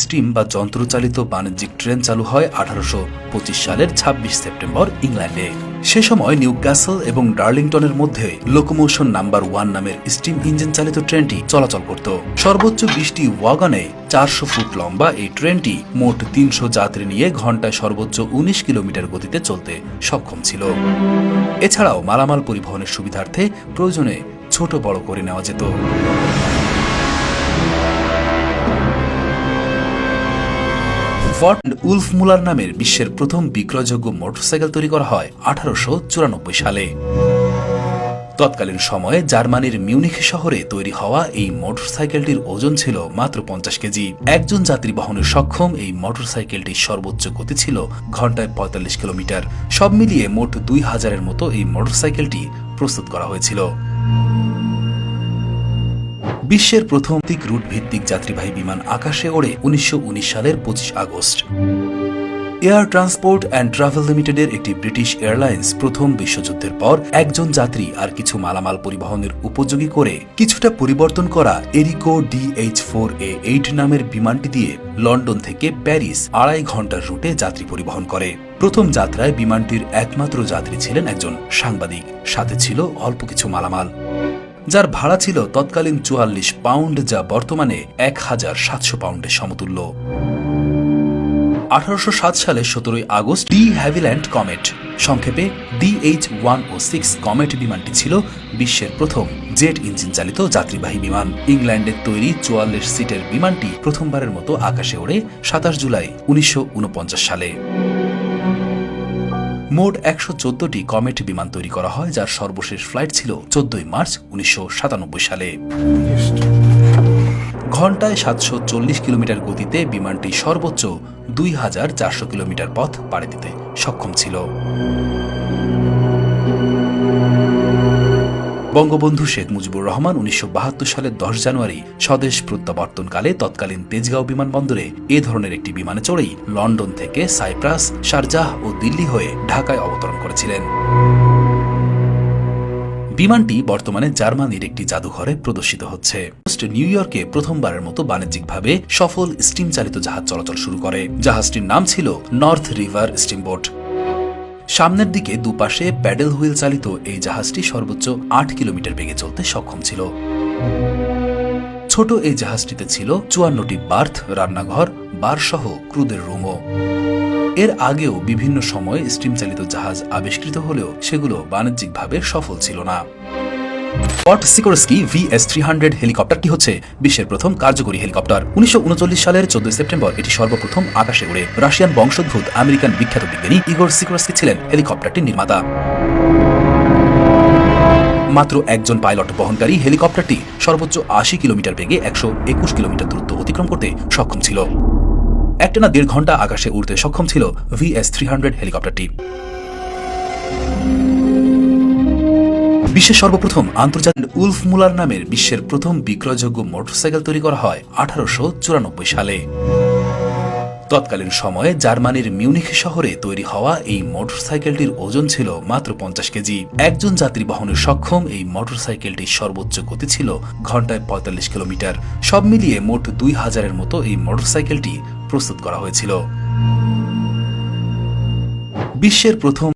Steam বা যন্ত্রচালিত বাণিজ্যিক ট্রেন চালু হয় আঠারোশো পঁচিশ সালের ছাব্বিশ সেপ্টেম্বর ইংল্যান্ডে। সে সময় নিউ ক্যাসল এবং ডার্লিংটনের মধ্যে লোকোমোশন নাম্বার ওয়ান নামের স্টিম ইঞ্জিন চালিত ট্রেনটি চলাচল করত। সর্বোচ্চ বিশটি ওয়াগনে চারশো ফুট লম্বা এই ট্রেনটি মোট তিনশো যাত্রী নিয়ে ঘন্টায় সর্বোচ্চ উনিশ কিলোমিটার গতিতে চলতে সক্ষম ছিল। এছাড়াও মালামাল পরিবহনের সুবিধার্থে প্রয়োজনে ছোট বড় করে নেওয়া যেত। ফর্ড উলফ মুলার নামের বিশ্বের প্রথম বিক্রয়যোগ্য মোটরসাইকেল তৈরি করা হয় আঠারোশো চুরানব্বই সালে। তৎকালীন সময়ে জার্মানির মিউনিখ শহরে তৈরি হওয়া এই মোটরসাইকেলটির ওজন ছিল মাত্র পঞ্চাশ কেজি। একজন যাত্রী বহনের সক্ষম এই মোটরসাইকেলটির সর্বোচ্চ গতি ছিল ঘন্টায় পঁয়তাল্লিশ কিলোমিটার। সব মিলিয়ে মোট দুই হাজারের মতো এই মোটরসাইকেলটি প্রস্তুত করা হয়েছিল। বিশ্বের প্রথম দিক রুট ভিত্তিক যাত্রীবাহী বিমান আকাশে ওড়ে উনিশশো উনিশ সালের পঁচিশ August. Air transport and travel লিমিটেডের একটি ব্রিটিশ এয়ারলাইন্স প্রথম বিশ্বযুদ্ধের পর একজন যাত্রী আর কিছু মালামাল পরিবহনের উপযোগী করে কিছুটা পরিবর্তন করা Airco DH four A eight নামের বিমানটি দিয়ে লন্ডন থেকে প্যারিস আড়াই ঘণ্টার রুটে যাত্রী পরিবহন করে। প্রথম যাত্রায় বিমানটির একমাত্র যাত্রী ছিলেন একজন সাংবাদিক, সাথে ছিল অল্প কিছু মালামাল। যার ভাড়া ছিল তৎকালীন চুয়াল্লিশ পাউন্ড, যা বর্তমানে এক হাজার সাতশো পাউন্ডের সমতুল্য। আঠারোশো সাত সালে সতেরোই আগস্ট ডি হ্যাভিল্যান্ড কমেট। সংক্ষেপে ডিএইচ ওয়ান ও সিক্স কমেট বিমানটি ছিল বিশ্বের প্রথম জেট ইঞ্জিন চালিত যাত্রীবাহী বিমান। ইংল্যান্ডের তৈরি চুয়াল্লিশ সিটের বিমানটি প্রথমবারের মতো আকাশে ওড়ে সাতাশ জুলাই উনিশশো ঊনপঞ্চাশ সালে। মোট একশো চোদ্দটি কমেট বিমান তৈরি করা হয়, যার সর্বশেষ ফ্লাইট ছিল চোদ্দই মার্চ উনিশশো সাতানব্বই সালে। ঘন্টায় সাতশো চল্লিশ কিলোমিটার গতিতে বিমানটি সর্বোচ্চ দুই হাজার চারশো কিলোমিটার পথ পাড়ি দিতে সক্ষম ছিল। বঙ্গবন্ধু শেখ মুজিবুর রহমান উনিশশো বাহাত্তর সালের দশ জানুয়ারি স্বদেশ প্রত্যাবর্তনকালে তৎকালীন তেজগাঁও বিমানবন্দরে এ ধরনের একটি বিমানে চড়েই লন্ডন থেকে সাইপ্রাস, শারজাহ ও দিল্লি হয়ে ঢাকায় অবতরণ করেছিলেন। বিমানটি বর্তমানে জার্মানির একটি জাদুঘরে প্রদর্শিত হচ্ছে। নিউ ইয়র্কে প্রথমবারের মতো বাণিজ্যিকভাবে সফল স্টিম চালিত জাহাজ চলাচল শুরু করে। জাহাজটির নাম ছিল নর্থ রিভার স্টিমবোট। সামনের দিকে দুপাশে প্যাডেল হুইল চালিত এই জাহাজটি সর্বোচ্চ আট কিলোমিটার বেগে চলতে সক্ষম ছিল। ছোট এই জাহাজটিতে ছিল চুয়ান্নটি বার্থ রান্নাঘর বার সহ ক্রুদের রুমও। এর আগেও বিভিন্ন সময় স্টিম চালিত জাহাজ আবিষ্কৃত হলেও সেগুলো বাণিজ্যিকভাবে সফল ছিল না। পট সিকোরস্কি ভিএস থ্রি হান্ড্রেড হেলিকপ্টারটি হচ্ছে? বিশ্বের প্রথম কার্যকরী হেলিকপ্টার উনিশশো উনচল্লিশ সালের চোদ্দই সেপ্টেম্বর এটি সর্বপ্রথম আকাশে উড়ে। রাশিয়ান বংশোদ্ভূত আমেরিকান বিখ্যাত বিজ্ঞানী ইগোর সিকোরস্কি ছিলেন হেলিকপ্টারটির নির্মাতা। মাত্র একজন পাইলট বহনকারী হেলিকপ্টারটি সর্বোচ্চ আশি কিলোমিটার বেগে একশো একুশ কিলোমিটার দূরত্ব অতিক্রম করতে সক্ষম ছিল। একটানা দেড় ঘণ্টা আকাশে উড়তে সক্ষম ছিল ভিএস থ্রি হান্ড্রেড হেলিকপ্টারটি বিশ্বের সর্বপ্রথম আন্তর্জাতিক উলফ মুলার নামের বিশ্বের প্রথম বিক্রয়যোগ্য মোটরসাইকেল তৈরি করা হয় আঠারোশো চুরানব্বই সালে। তৎকালীন সময়ে জার্মানির মিউনিখ শহরে তৈরি হওয়া এই মোটরসাইকেলটির ওজন ছিল মাত্র পঞ্চাশ কেজি। একজন যাত্রী বহনের সক্ষম এই মোটরসাইকেলটির সর্বোচ্চ গতি ছিল ঘন্টায় পঁয়তাল্লিশ কিলোমিটার। সব মিলিয়ে মোট দুই হাজারের মতো এই মোটরসাইকেলটি প্রস্তুত করা হয়েছিল। বিশ্বের প্রথম